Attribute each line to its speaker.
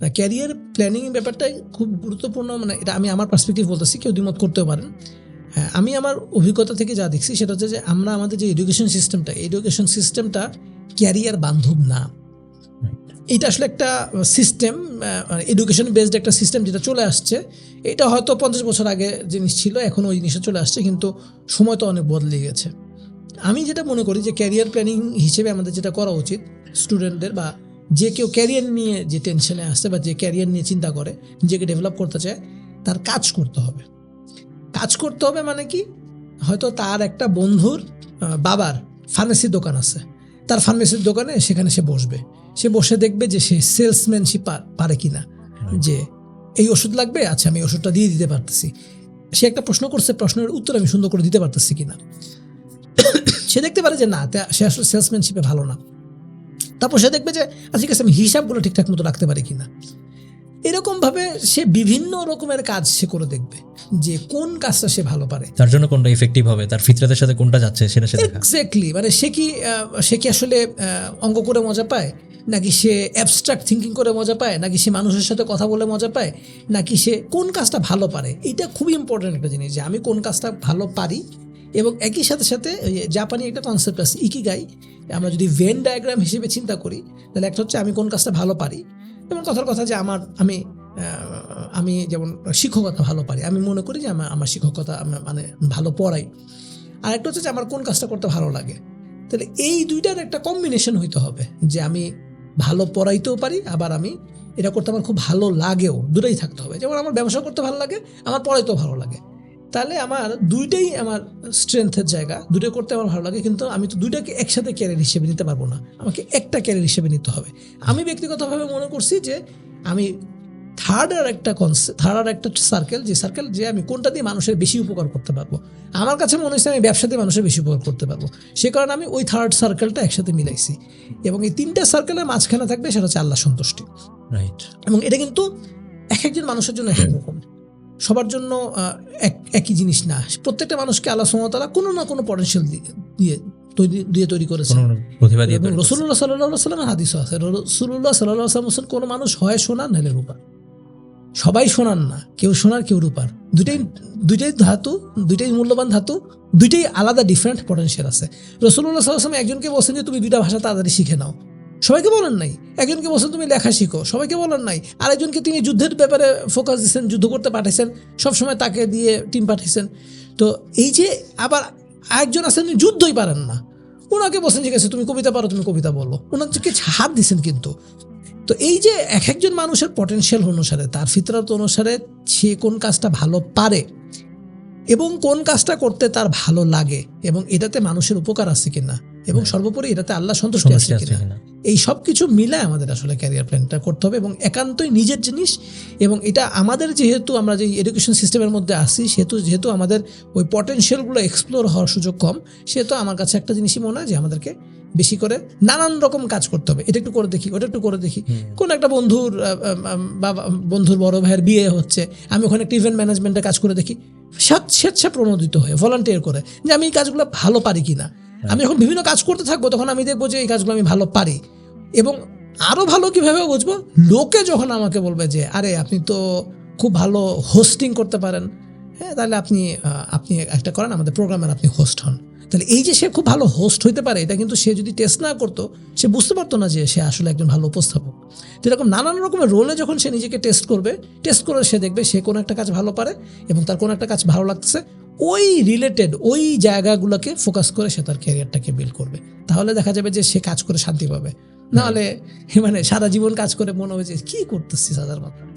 Speaker 1: Career planning ব্যাপারটাই খুব গুরুত্বপূর্ণ মানে এটা আমি আমার পার্সপেক্টিভ বলতেছি, কেউ দ্বিমত করতেও পারেন। হ্যাঁ আমি আমার অভিজ্ঞতা থেকে যা দেখছি সেটা হচ্ছে যে আমরা আমাদের যে এডুকেশন সিস্টেমটা এডুকেশন সিস্টেমটা ক্যারিয়ার বান্ধব না। এটা আসলে একটা সিস্টেম এডুকেশন বেসড একটা সিস্টেম যেটা চলে আসছে। এটা হয়তো পঞ্চাশ বছর আগে জিনিস ছিল, এখন ওই জিনিসটা চলে আসছে, কিন্তু সময় তো অনেক বদলে গেছে। আমি যেটা মনে করি যে ক্যারিয়ার প্ল্যানিং হিসেবে আমাদের যেটা করা উচিত স্টুডেন্টদের বা যে কেউ ক্যারিয়ার নিয়ে যে টেনশনে আসছে বা যে ক্যারিয়ার নিয়ে চিন্তা করে নিজেকে ডেভেলপ করতে চায় তার কাজ করতে হবে। কাজ করতে হবে মানে কি? হয়তো তার একটা বন্ধুর বাবার ফার্মেসির দোকান আছে। তার ফার্মেসির দোকানে সেখানে সে বসবে। সে বসে দেখবে যে সে সেলসম্যানশিপ পারে কিনা। যে এই ওষুধ লাগবে আচ্ছা আমি ওষুধটা দিয়ে দিতে পারতেছি। সে একটা প্রশ্ন করছে প্রশ্নের উত্তর আমি সুন্দর করে দিতে পারতেছি কিনা। সে দেখতে পারে যে না সে আসলে সেলসম্যানশিপে ভালো না। তারপর সে দেখবে যে আছে আমি হিসাবগুলো ঠিকঠাক মতো রাখতে পারি কিনা। এরকমভাবে সে বিভিন্ন রকমের কাজ সে করে দেখবে যে কোন কাজটা সে ভালো পারে।
Speaker 2: তার জন্য কোনটা ইফেক্টিভ হবে তার ফিতরাতের সাথে কোনটা যাচ্ছে সেটা সে
Speaker 1: এক্স্যাক্টলি মানে সে কি সে কি আসলে অঙ্ক করে মজা পায়? নাকি সে অ্যাবস্ট্রাক্ট থিঙ্কিং করে মজা পায়? নাকি সে মানুষের সাথে কথা বলে মজা পায়? নাকি সে কোন কাজটা ভালো পারে? এটা খুবই ইম্পর্টেন্ট একটা জিনিস যে আমি কোন কাজটা ভালো পারি এবং একই সাথে সাথে জাপানি একটা কনসেপ্ট আছে, ইকিগাই। আমরা যদি ভেন ডায়াগ্রাম হিসেবে চিন্তা করি, তাহলে একটা হচ্ছে আমি কোন কাজটা ভালো পারি। যেমন কথার কথা যে আমার, আমি আমি যেমন শিক্ষকতা ভালো পারি, আমি মনে করি যে আমার আমার শিক্ষকতা মানে ভালো পড়াই। আর একটা হচ্ছে যে আমার কোন কাজটা করতে ভালো লাগে। তাহলে এই দুইটার একটা কম্বিনেশন হইতে হবে, যে আমি ভালো পড়াইতেও পারি, আবার আমি এটা করতে আমার খুব ভালো লাগেও দুটোই থাকতে হবে। যেমন আমার ব্যবসা করতে ভালো লাগে, আমার পড়াইতেও ভালো লাগে। তাহলে আমার দুইটাই আমার স্ট্রেংথের জায়গা। দুটো করতে আমার ভালো লাগে কিন্তু আমি তো দুইটাকে একসাথে ক্যারিয়ার হিসেবে নিতে পারব না। আমাকে একটা ক্যারিয়ার হিসেবে নিতে হবে। আমি ব্যক্তিগতভাবে মনে করছি যে আমি থার্ড আর একটা কনসেপ্ট থার্ড আর একটা সার্কেল যে সার্কেল যে আমি কোনটা দিয়ে মানুষের বেশি উপকার করতে পারব। আমার কাছে মনে হচ্ছে আমি ব্যবসা দিয়ে মানুষের বেশি উপকার করতে পারব। সে কারণে আমি ওই থার্ড সার্কেলটা একসাথে মিলাইছি। এবং এই তিনটা সার্কেলের মাঝখানে থাকবে সেটা হচ্ছে আল্লাহ সন্তুষ্টি।
Speaker 2: রাইট
Speaker 1: এবং এটা কিন্তু এক একজন মানুষের জন্য এক এক রকম। সবার জন্য এক একই জিনিস না। প্রত্যেকটা মানুষকে আল্লাহ সুমতালা কোনো না কোনো পটেনশিয়াল দিয়ে দিয়ে তৈরি করেছে। রসুল্লাহ সাল্লাহ সাল্লামের আছে। রসুল্লাহ সাল্লাহ সাল্লাম কোনো মানুষ হয় নাহলে সবাই সোনার না কেউ সোনার কেউ রূপার। দুইটাই দুইটাই ধাতু দুইটাই মূল্যবান ধাতু দুইটাই আলাদা ডিফারেন্ট পটেনশিয়াল আছে। রসুল্লাহ সাল্লাম একজনকে বলছেন যে তুমি দুইটা ভাষা তাড়াতাড়ি শিখে নাও। সবাইকে বলেন নাই। একজনকে বলছেন তুমি লেখা শিখো। সবাইকে বলেন নাই। আরেকজনকে তিনি যুদ্ধের ব্যাপারে ফোকাস দিচ্ছেন যুদ্ধ করতে পাঠাইছেন সবসময় তাকে দিয়ে টিম পাঠিয়েছেন তো এই যে আবার আরেকজন আছেন যুদ্ধই পারেন না। ওনাকে বলছেন যে আছে তুমি কবিতা পারো তুমি কবিতা বলো। ওনাকে হাত দিছেন কিন্তু। তো এই যে এক একজন মানুষের পটেনশিয়াল অনুসারে তার ফিতরত অনুসারে সে কোন কাজটা ভালো পারে এবং কোন কাজটা করতে তার ভালো লাগে এবং এটাতে মানুষের উপকার আছে কিনা এবং সর্বোপরি এটাতে আল্লাহ সন্তুষ্টি আছে কিনা। এই সব কিছু মিলায় আমাদের আসলে ক্যারিয়ার প্ল্যানটা করতে হবে এবং একান্তই নিজের জিনিস এবং এটা আমাদের যেহেতু আমরা যে এডুকেশন সিস্টেমের মধ্যে আসি সেহেতু যেহেতু আমাদের ওই পটেনশিয়ালগুলো এক্সপ্লোর হওয়ার সুযোগ কম সেহেতু আমার কাছে একটা জিনিসই মনে হয় যে আমাদেরকে বেশি করে নানান রকম কাজ করতে হবে। এটা একটু করে দেখি ওটা একটু করে দেখি। কোন একটা বন্ধুর বাবা বন্ধুর বড় ভাইয়ের বিয়ে হচ্ছে আমি ওখানে একটা ইভেন্ট ম্যানেজমেন্টের কাজ করে দেখি স্বেচ্ছা- স্বেচ্ছা প্রণোদিত হয়ে ভলান্টিয়ার করে যে আমি এই কাজগুলো ভালো পারি কিনা। আমি যখন বিভিন্ন কাজ করতে থাকব তখন আমি দেখব যে এই কাজগুলো আমি ভালো পারি। এবং আরও ভালো কীভাবে বুঝব? লোকে যখন আমাকে বলবে যে আরে আপনি তো খুব ভালো হোস্টিং করতে পারেন। হ্যাঁ তাহলে আপনি আপনি একটা করেন আমাদের প্রোগ্রামের আপনি হোস্ট হন। তাহলে এই যে সে খুব ভালো হোস্ট হইতে পারে এটা কিন্তু সে যদি টেস্ট না করতো সে বুঝতে পারতো না যে সে আসলে একজন ভালো উপস্থাপক। তো এরকম নানান রকমের রোলে যখন সে নিজেকে টেস্ট করবে টেস্ট করে সে দেখবে সে কোনো একটা কাজ ভালো পারে এবং তার কোনো একটা কাজ ভালো লাগতেছে। ওই রিলেটেড ওই জায়গাগুলোকে ফোকাস করে সে তার ক্যারিয়ারটাকে বিল্ড করবে। তাহলে দেখা যাবে যে সে কাজ করে শান্তি পাবে। নাহলে মানে সারা জীবন কাজ করে মনে হবে যে, কি করতেছিস মাত্রা